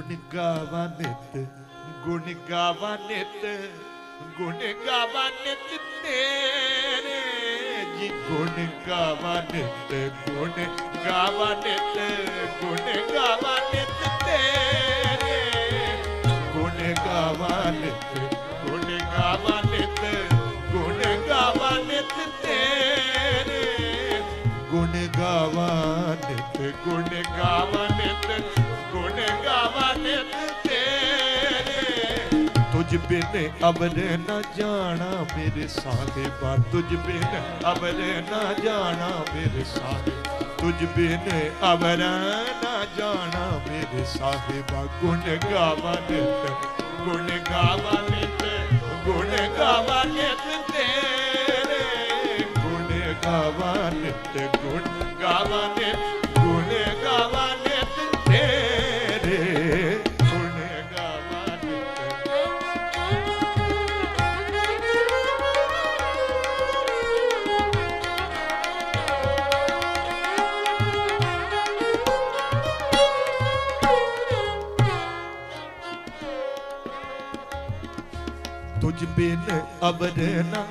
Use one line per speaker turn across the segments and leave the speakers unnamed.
ਗੁਣ ਗਾਵਾ ਨਿਤ ਗੁਣ ਗਾਵਾ ਨਿਤ ਗੁਣ ਗਾਵਾ ਨਿਤ ਤੇਰੇ ਜੀ ਗੁਣ ਗਾਵਾ ਨਿਤ ਗੁਣ ਗਾਵਾ ਨਿਤ ਗੁਣ ਗਾਵਾ ਨਿਤ ਤੇਰੇ ਗੁਣ ਗਾਵਾ ਨਿਤ ਗੁਣ ਗਾਵਾ ਨਿਤ ਗੁਣ ਗਾਵਾ ਨਿਤ ਤੇਰੇ ਗੁਣ ਗਾਵਾ ਨਿਤ ਗੁਣ ਗਾਵਾ ਨਿਤ ਗੁਣ ਗਾਵਾ ਤੁਝ ਬਿਨ ਅਬਰ ਨਾ ਜਾਣਾ ਮੇਰੇ ਸਾਹਿਬਾ ਤੁਝ ਬਿਨ ਅਬਰ ਨਾ ਜਾਣਾ ਮੇਰੇ ਸਾਹਿਬ ਤੁਝ ਬਿਨ ਅਬਰ ਨਾ ਜਾਣਾ ਮੇਰੇ ਸਾਹਿਬਾ ਗੁਣ ਗਾਵਾ ਨਿਤ ਗੁਣ ਗਾਵਾ ਨਿਤ ਗੁਣ ਗਾਵਾ ਨਿਤ ਤੇਰੇ। ਗੁਣ ਗਾਵਾ ਨਿਤ ਗੁਣ ਗਾਵਾ ਨਿਤ ਬਿਨ ਅਬਰ ਨਾ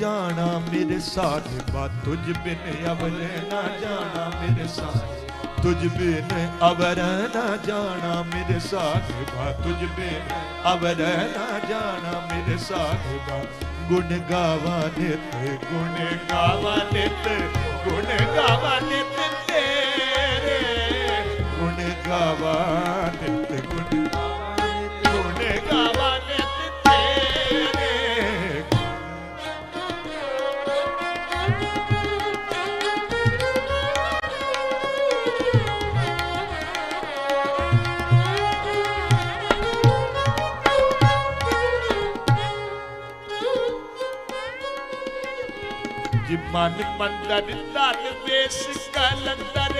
ਜਾਣਾ ਮੇਰੇ ਸਾਹਿਬਾ ਤੁਝ ਬਿਨ ਅਬਰ ਨਾ ਜਾਣਾ ਮੇਰੇ ਸਾਹਿਬਾ ਤੁਝ ਬਿਨ ਅਬਰ ਨਾ ਜਾਣਾ ਮੇਰੇ ਸਾਹਿਬਾ ਤੁਝ ਬਿਨ ਅਬਰ ਨਾ ਜਾਣਾ ਮੇਰੇ ਸਾਹਿਬਾ ਗੁਣ ਗਾਵਾ ਨਿਤ ਗੁਣ ਗਾਵਾ ਨਿਤ ਗੁਣ ਗਾਵਾ ਨਿਤ ਮਨ ਮੰਦਰ ਧਨ ਵੇਸ ਕਲੰਦਰ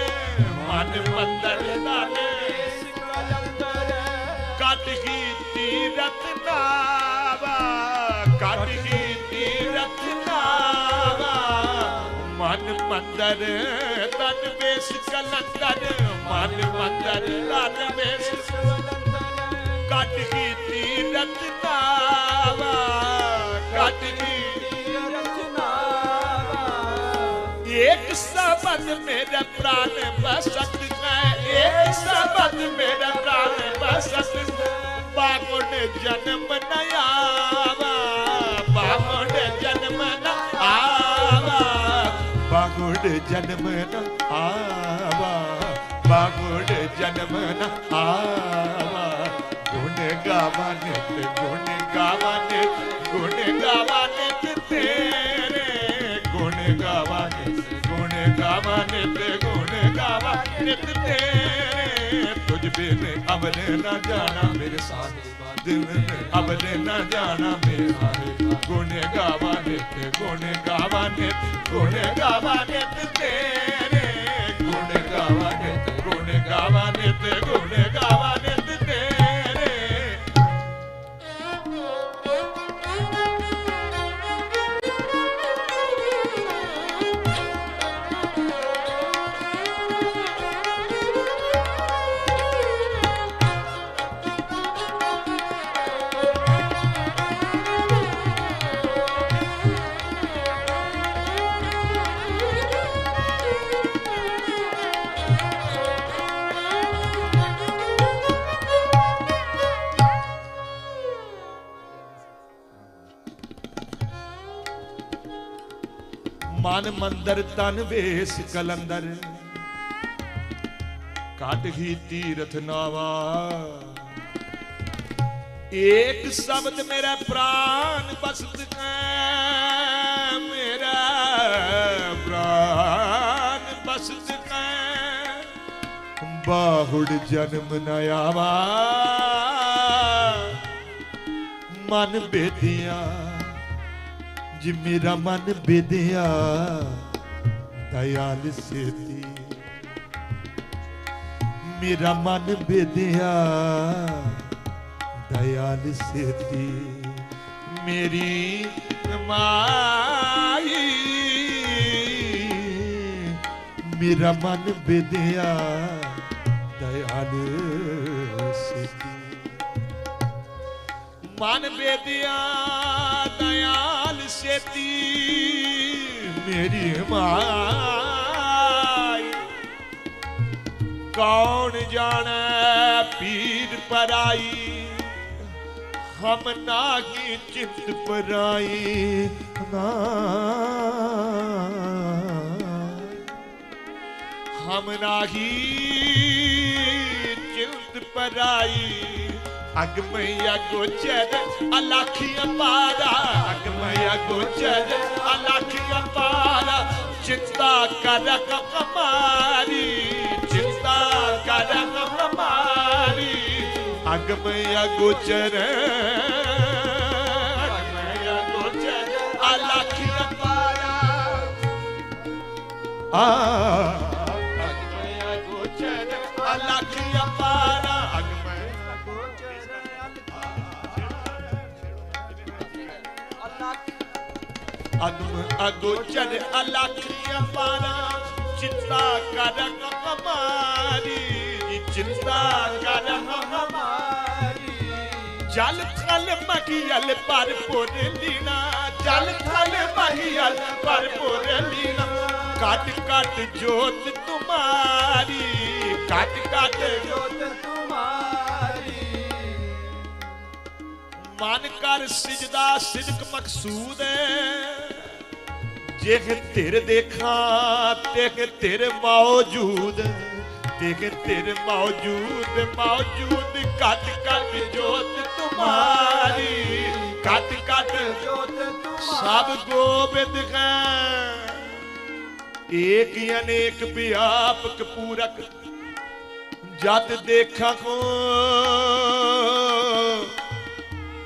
ਮਨ ਮੰਦਰ ਧਨ ਕੱਟ ਹੀ ਤੀਰਥ ਨਾਵਾ ਕੱਟ ਹੀ ਤੀਰਥ ਨਾਵਾ ਮਨ ਮੰਦਰ ਧਨ ਵੇਸ ਕਲੰਦਰ ਮਨ ਮੰਦਰ ਧਨ ਵੇਸ ਕੱਟ ਹੀ ਤੀਰਥ शब्द मेरा प्राण बसत है एक शब्द मेरा प्राण बसत बागुण जन्म न आवा बागुण जन्म न आवा बागुण जन्म न आवा बागुण जन्म न आवा गुण गावा नित गुण गावा नित गुण गावा नित तेरे ਤੇਰੇ ਤੁਝ ਬਿਨ ਅਵਲ ਨਾ ਜਾਣਾ, ਮੇਰੇ ਸਾਹਿਬਾ ਦਿਲ ਨੇ ਅਵਲ ਨਾ ਜਾਣਾ, ਮੇਰੇ ਸਾਹਿਬਾ ਗੁਣ ਗਾਵਾ ਨਿਤ ਗੁਣ ਗਾਵਾ ਨਿਤ ਗੁਣ ਗਾਵਾ ਨਿਤ ਤੇਰੇ। ਗੁਣ ਗਾਵਾ ਮਨ ਮੰਦਰ ਤਨ ਵੇਸ ਕਲੰਦਰ। ਕਾਟ ਹੀ ਤੀਰਥ ਨਾਵਾ। ਏਕ ਸ਼ਬਦ ਮੇਰਾ ਪ੍ਰਾਨ ਬਸਤ ਹੈ ਮੇਰਾ ਪ੍ਰਾਨ ਬਸਤ ਹੈ ਬਾਹੁੜ ਜਨਮ ਨ ਆਵਾ। ਮਨ ਬੇਦਿਆ ਜੀ ਮੇਰਾ ਮਨ ਬੇਦਿਆ, ਦਇਆਲ ਸੇਤੀ। ਮੇਰਾ ਮਨ ਬੇਦਿਆ, ਦਇਆਲ ਸੇਤੀ। ਮੇਰੀ ਮਾਈ ਮੇਰਾ ਮਨ ਬੇਦਿਆ, ਦਇਆਲ ਸੇਤੀ। ਮਨ ਬੇਦਿਆ, ਦਇਆਲ ਸੇਤੀ ਮੇਰੀ ਮਾਈ। ਕੌਣ ਜਾਣੈ ਪੀਰ ਪਰਾਈ? ਹਮ ਨਾ ਨਾਗੀ ਚਿੰਤ ਪਰਾਈ। ਨਾ। ਹਮ ਨਾ ਨਾਹੀ ਚਿੰਤ ਪਰਾਈ। ਅਗਮਈਆ ਗੋਚਰ ਅਲਖੀਆਂ ਪਾਰਾ। ਅਗਮਈਆ ਗੋਚਰ ਅਲਖੀਆਂ ਪਾਰਾ। ਚਿੰਤਾ ਕਰ ਕਮਾਰੀ, ਚਿੰਤਾ ਕਰ ਕਮਾਰੀ। ਅਗਮਈਆ ਗੋਚਰ ਅਗਮਈਆ ਗੋਚਰ ਅਲਖੀਆਂ ਪਾਰਾ। ਆ ਅਗਮ ਅਗੋਚਰ ਅਲਖੀਆਂ ਪਾਰਾ ਚਿੰਤਾ ਕਰ ਕਮਾਰੀ ਚਿੰਤਾ ਕਰ ਕਮਾਰੀ ਜਲ ਥਲ ਮਹੀਲ ਭਰਪੁਰ ਲੀਨਾ ਜਲ ਥਲ ਮਹੀਲ ਭਰਪੁਰ ਲੀਣਾ ਕੱਟ ਕੱਟ ਜੋਤ ਤੁਮਾਰੀ ਕੱਟ ਕੱਟ
ਜੋਤ ਤੁਮਾਰੀ
ਮਨ ਕਰ ਸਿਜਦਾ ਸਿਦਕ ਮਕਸੂਦ ਹੈ ਜਿਹ ਧਿਰ ਦੇਖਾਂ, ਤਿਹ ਧਿਰ ਮੌਜੂਦ। ਤਿਹ ਧਿਰ ਮੌਜੂਦ ਮੌਜੂਦ ਕੱਟ ਕੱਟ ਜੋਤ ਤੁਮਾਰੀ। ਕੱਟ ਕੱਟ
ਜੋਤ ਤੁਮਾਰੀ
ਸਭ ਗੋਬਿੰਦ ਹੈ। ਏਕ ਅਨੇਕ ਵਿਆਪਕ ਪੂਰਕ ਜਦ ਦੇਖਾਂ ਕੋ।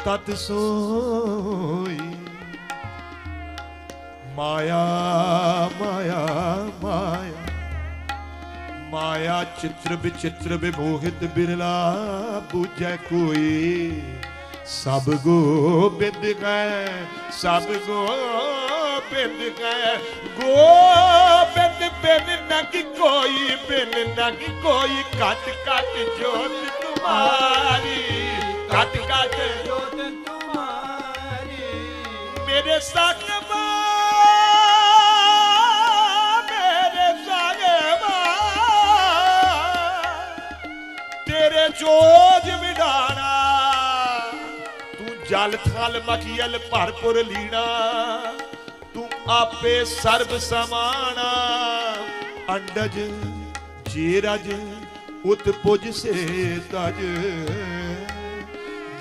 ਤਤ ਸੋਈ ਮਾਇਆ ਮਾਇਆ ਮਾਇਆ। ਮਾਇਆ ਚਿੱਤਰ ਵਿਚਿੱਤਰ ਵਿਮੋਹਿਤ ਬਿਰਲਾ ਬੂਝੈ ਕੋਈ। ਸਭ ਗੋਬਿੰਦ ਕੈ, ਸਭ ਗੋਬਿੰਦ ਗੈ ਗੋਬਿੰਦ ਬਿਨ ਨਾ ਕੀ ਕੋਈ, ਬਿਨ ਨਾ ਕੀ ਕੋਈ। ਕੱਟ ਕੱਟ ਜੋਤ ਤੁਮਾਰੀ ਕੱਟ ਕੱਟ
ਜੋਤ ਤੁਮਾਰੀ।
ਮੇਰੇ ਸਾਥ ਤੇਰੇ ਜੋਜ ਵਿਡਾਣਾ ਤੂੰ ਜਲ ਥਲ ਮਖੀਲ ਭਰਪੁਰ ਲੀਣਾ। ਤੂੰ ਆਪੇ ਸਰਬ ਸਮਾਣਾ। ਅੰਡਜ ਜੀ ਰਜ ਉਤ ਪੁਜ ਸੇ ਤਜ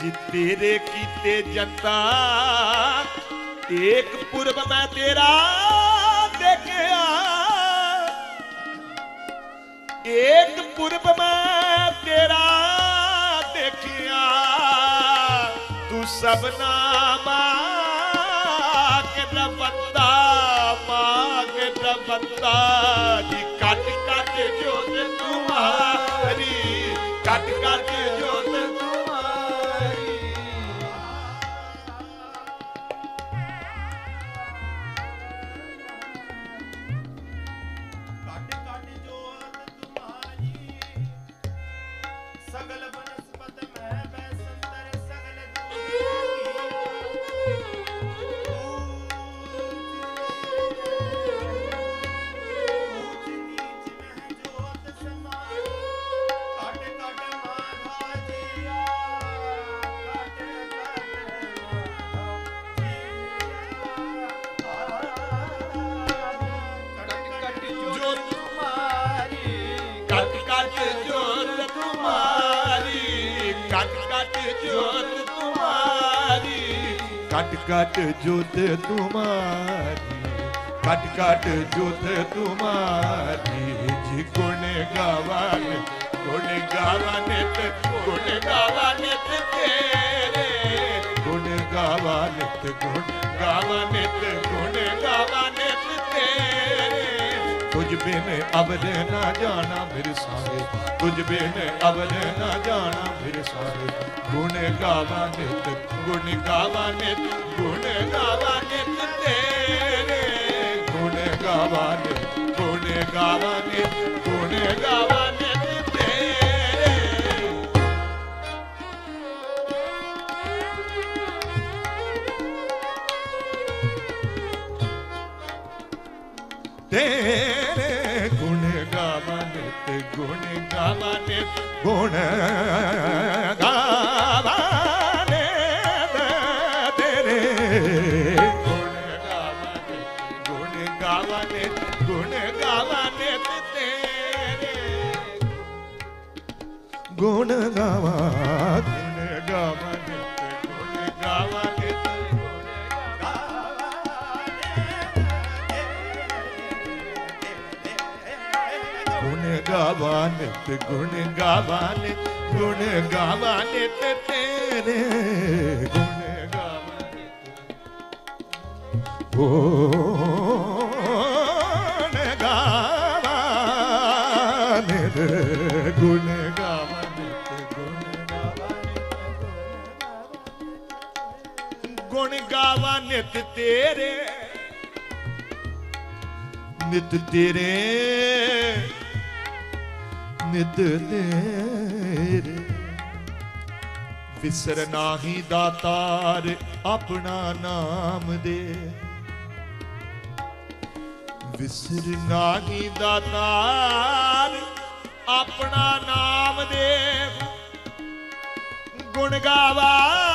ਜੀ ਤੇਰੇ ਕੀਤੇ ਜਨਤਾ ਏਕ ਪੁਰਬ ਮੈਂ ਤੇਰਾ ਦੇਖਿਆ। ਏਕ ਪੁਰਬ ਮੈਂ ਸਭਨਾ ਮਾਗ ਰਬੰਦਾ ਮਾਗ ਰਬੰਦਾ ਜੀ। ਕੱਟ ਕੱਟ ਜੋਤ ਤੁਮਾਰੀ ਕੱਟ ਕੱਟ ਜੋਤ
ਤੁਮਾਰੀ,
ਕੱਟ ਕੱਟ ਜੋਤ ਤੁਮਾਰੀ।
ਜੀ ਗੁਣ ਗਾਵਨ ਗੁਣ ਗਾਵਨ ਨਿਤ ਗੁਣ ਗਾਵਨ ਨਿਤ ਤੇਰੇ। ਗੁਣ ਗਾਵਨ ਨਿਤ ਗੁਣ ਗਾਵਨ ਨਿਤ ਗੁਣ ਬਿਨ ਅਬਦ ਨਾ ਜਾਣਾ ਮੇਰੇ ਸਾਰੇ। ਤੁਝ ਬਿਨ ਅਬਦ ਨਾ ਜਾਣਾ ਮੇਰੇ ਸਾਰੇ। ਗੁਣ ਗਾਵਾ ਨਿਤ, ਗੁਣ ਗਾਵਾ ਨਿਤ, ਗੁਣ ਗਾਵਾ ਨਿਤ ਤੇਰੇ। ਗੁਣ ਗਾਵਾ ਨਿਤ, ਗੁਣ ਗਾਵਾ ਨਿਤ, ਗੁਣ ਗਾਵਾ ਨਿਤ ਗੁਣ ਗਾਵਾਂ ਨਿਤ ਗੁਣ ਗਾਵਾਂ ਨਿਤ ਤੇਰੇ ਗੁਣ ਗਾਵਾਂ ਨਿਤ ਗੁਣ ਗਾਵਾਂ ਨਿਤ ਨਿਤ ਗੁਣ ਗਾਵਾਂ ਨਿਤ ਗੁਣ ਗਾਵਾਂ ਨਿਤ ਤੇਰੇ ਗੁਣ ਗਾਵਾਂ ਨਿਤ ਗੁਣ ਗਾਵਾਂ ਨਿਤ ਗੁਣ ਗਾਵਾਂ ਨਿਤ ਗੁਣ ਗਾਵਾਂ ਗੁਣ ਗਾਵਾਂ ਨਿਤ ਤੇਰੇ ਨਿਤ ਤੇਰੇ ਨਿਤ ਤੇਰੇ। ਵਿਸਰ ਨਾਹੀ ਦਾਤਾਰ ਆਪਣਾ ਨਾਮ ਦੇ। ਵਿਸਰ ਨਾਹੀ ਦਾਤਾਰ ਆਪਣਾ ਨਾਮ ਦੇ। ਗੁਣ ਗਾਵਾ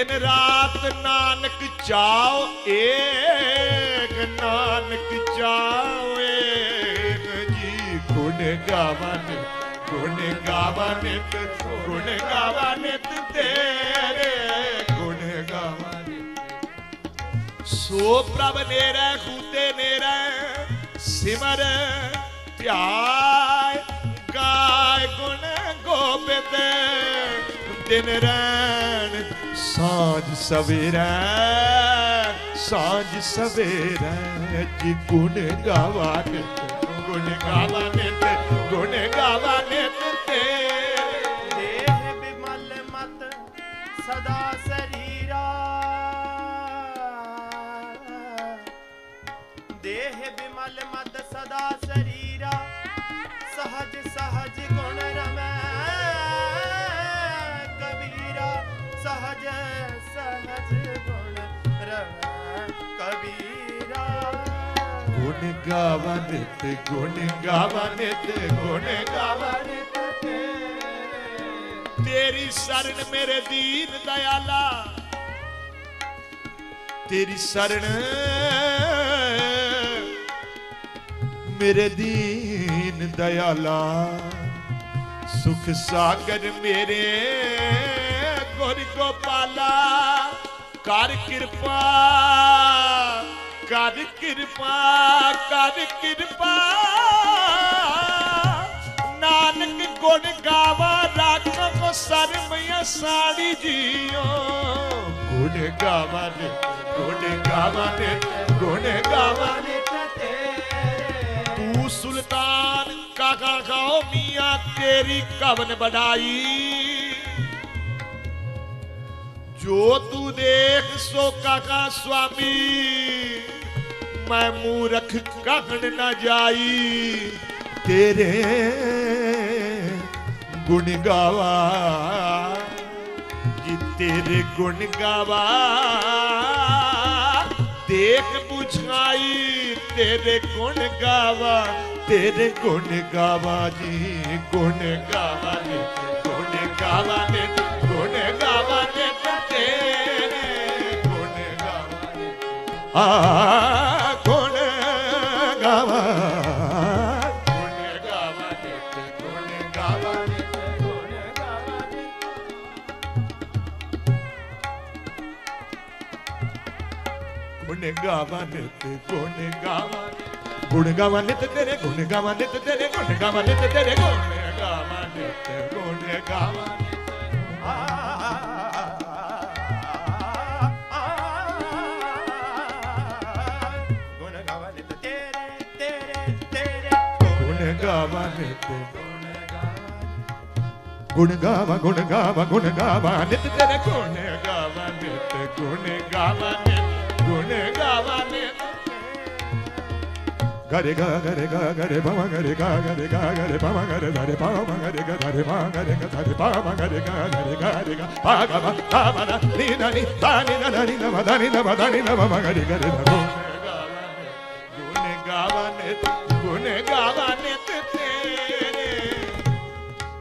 ਦਿਨ ਰਾਤ ਨਾਨਕ ਚਾਓ ਏਕ ਨਾਨਕ ਚਾਓ ਏਕ ਜੀ। ਗੁਣ ਗਾਵਾ ਗੁਣ ਗਾਵਾ ਨਿਤ, ਗੁਣ ਗਾਵਾ ਨਿਤ ਤੇਰੇ, ਗੁਣ ਗਾਵਾ ਨਿਤ। ਸੋ ਪ੍ਰਭ ਨੇਰੇ ਖੂਤੇ ਨੇਰੇ, ਸਿਮਰ ਧਿਆਇ ਗਾਇ ਗੁਣ ਗੋਬਿੰਦ, ਦਿਨ ਰੈਣ ਸਾਂਝ ਸਵੇਰੈ ਸਾਂਝ ਸਵੇਰੈ ਜੀ ਗੁਣ ਗਾਵਾ ਨਿਤ ਗੁਣ ਗਾਵਾ ਨਿਤ ਗੁਣ ਗਾਵਾ ਨਿਤ ਤੇਰੇ
ਦੇਹ ਬਿਮਲ ਮਤ ਸਦਾ ਸਰੀਰਾ ਦੇਹ ਬਿਮਲ ਮਤ ਸਦਾ ਸਰੀਰਾ ਸਹਜ ਸਹਜ ਗੁਣ ਗੁਣ ਰਮੈ ਕਬੀਰਾ
ਗੁਣ ਗਾਵਾ ਨਿਤ, ਗੁਣ ਗਾਵਾ ਨਿਤ, ਗੁਣ ਗਾਵਾ ਨਿਤ ਤੇਰੀ ਸਰਨ ਮੇਰੇ ਦੀਨ ਦਇਆਲਾ। ਤੇਰੀ ਸਰਨ ਮੇਰੇ ਦੀਨ ਦਇਆਲਾ। ਸੁਖ ਸਾਗਰ ਮੇਰੇ ਗੁਰ ਗੋਪਾਲਾ। ਕਰ ਕਿਰਪਾ ਕਰ ਕਿਰਪਾ ਕਰ ਕਿਰਪਾ। ਨਾਨਕ ਗੁਣ ਗਾਵਾ ਰਾਖਾਂ ਸਰਮਿਆ ਸਾੜੀ ਜੀਓ। ਗੁਣ ਗਾਵਾ ਨੇ, ਗੁਣ ਗਾਵਾ ਨੇ, ਗੁਣ ਗਾਵਾ ਨੇ ਤੂੰ ਸੁਲਤਾਨ ਕਾਕਾ ਗਾਓ ਮੀਆਂ, ਤੇਰੀ ਕਵਨ ਬੜਾਈ ਜੋ ਤੂੰ ਦੇਖ, ਸੋ ਕਾਕਾ ਸੁਆਮੀ, ਮੈਂ ਮੂਰਖ ਕਹਣ ਨਾ ਜਾਈ। ਤੇਰੇ ਗੁਣ ਗਾਵਾ, ਜੀ ਤੇਰੇ ਗੁਣ ਗਾਵਾ, ਦੇਖ ਪੁਛਾਈ, ਤੇਰੇ ਗੁਣ ਗਾਵਾ, ਤੇਰੇ ਗੁਣ ਗਾਵਾ ਜੀ, ਗੁਣ ਗਾਵਾ ਨੇ, ਗੁਣ ਗਾਵਾ ਨੇ, ਗੁਣ ਗਾਵਾ ਨੇ। ਆ ਕੋਣ ਗਾਵਾ ਗੁਣ ਗਾਵਾ ਨੇ ਗੁਣ ਗਾਵਾ ਨੇ ਗੁਣ ਗਾਵਾ ਗੁਣ ਗਾਵਾ ਨਿਤ ਗੁਣ ਗਾਵਾ। ਗੁਣ ਗਾਵਾ ਨਿਤ ਤੇਰੇ, ਗੁਣ ਗਾਵਾ ਨਿਤ ਤੇਰੇ, ਗੁਣ ਗਾਵਾ ਨਿਤ ਤੇਰੇ। ਗੁਣ ਗਾਵਾ ਨਿਤ, ਗੁਣ ਗਾਵਾ।
ਨਿਤ
ਗੁਣ ਗਾਵਾ ਗੁਣ ਗਾਵਾ ਗੁਣ ਗਾਵਾ ਨਿਤ ਤੇਰੇ ਗੁਣ ਗਾਵਾ ਨਿਤ ਗੁਣ ਗਾਵਾ ਨਿਤ ਗੁਣ ਗਾਵਾ ਨਿਤ gare ga gare ga gare pa ma gare ga gare ga gare pa ma gare gare pa ma gare ga gare pa gare ga gare pa ma gare ga gare gare ga pa ga ma pa ma da ni na ni da ni na na ni na ma da ni na ma da ni na ma ma gare gare da ਗੁਣ ਗਾਵਨੇ ਗੁਣ ਗਾਵਨੇ ਤੇਰੇ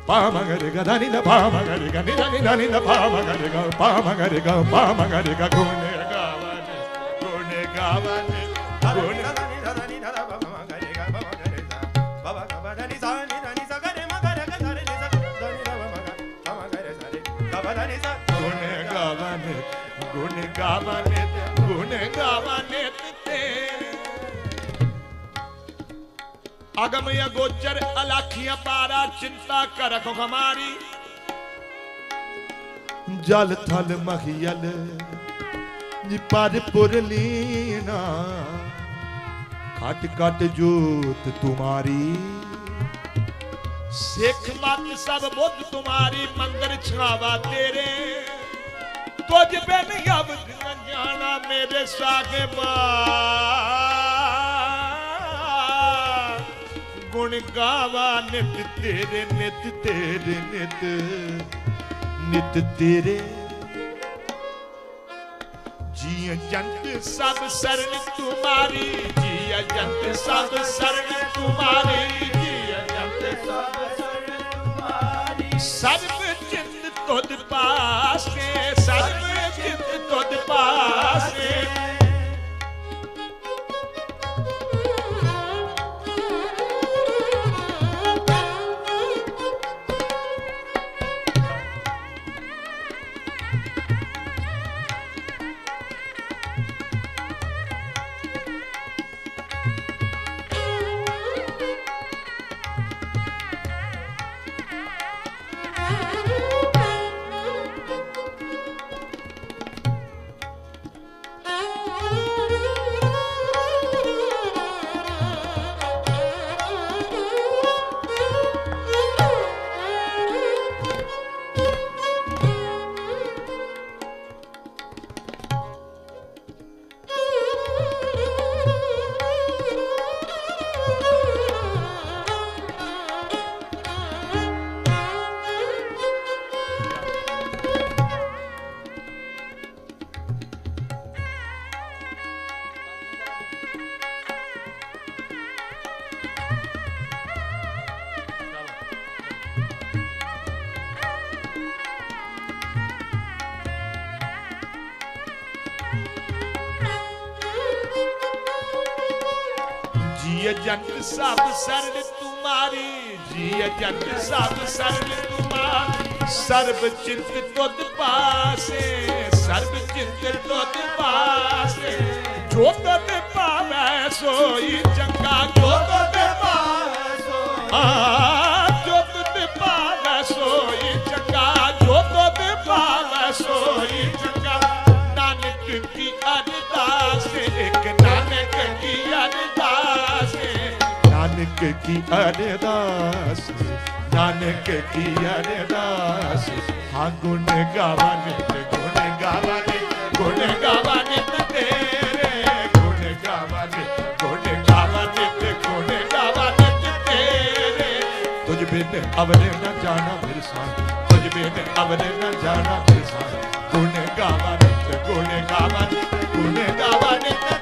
ਪਾ ਮਗਰੇ ਗਾ ਨੀ ਨਾ ਪਾ ਮਗਰੇ ਗਾ ਨੀ ਨਾ ਨੀ ਨਾ ਨੀ ਨਾ ਪਾ ਮਗਰੇ ਗਾ ਪਾ ਮਗਰੇ अगम या गोचर अलाखियां पारा चिंता कर रखो हमारी जल थल मखियल पर पुर लीना खट खट जोत तुम्हारी सिख मत सब बुद्ध तुम्हारी मंदिर छावा तेरे तुझ बिन अब न जाना मेरे सागे बा ਗੁਣ ਗਾਵਾ ਨਿਤ ਤੇਰੇ ਨਿਤ ਤੇਰੇ ਨਿਤ ਨਿਤ ਤੇਰੇ। ਜੀ ਜੰਤ ਸਭ ਸਰਨ ਤੁਮਾਰੀ ਜੀ ਅਜੰਤ ਸਭ ਸਰਨ ਤੁਮਾਰੀ ਜੀ ਜੰਤ
ਸਭ ਸਰਨ ਤੁਮਾਰੀ।
ਸਰਬ ਚਿੰਤ ਤੁਧ ਪਾਸੇ ਸਭ ਸਰਨ ਤੁਮਾਰੀ ਜੀ ਜੰਤ ਸਭ ਸਰਨ ਤੁਮਾਰੀ ਸਰਬ ਚਿੰਤ ਤੁਧ ਪਾਸੇ ਸਰਬ ਚਿੰਤ ਤੁਧ ਪਾਸੇ ਜੋ ਤਤ ਪਾਵੈ ਸੋਈ ਚੰਗਾ ਜੋ ਤਤ ਪਾਵੈ ਸੋਈ ਆ ਨਾਨਕ ਕੀ ਅਰਦਾਸ, ਨਾਨਕ ਕੀ ਅਰਦਾਸ। ਹਾਂ, ਗੁਣ ਗਾਵਾ ਨਿਤ, ਗੁਣ ਗਾਵਾ ਨਿਤ, ਗੁਣ ਗਾਵਾ ਨਿਤ ਤੇਰੇ। ਗੁਣ ਗਾਵਾ ਗੁਣ ਗਾਵਾ ਨਿਤ, ਗੁਣ ਗਾਵਾ ਤੇਰੇ। ਤੁਝ ਬਿਨ ਅਵਰੇ ਨਾ ਜਾਣਾ ਮੇਰੇ ਸਾਥ ਤੁਝ ਬਿਨ ਅਵਰੇ ਨਾ ਜਾਣਾ ਮੇਰੇ ਸਾਥ ਗੁਣ ਗਾਵਾ ਨਿਤ, ਗੁਣ ਗਾਵਾ ਨਿਤ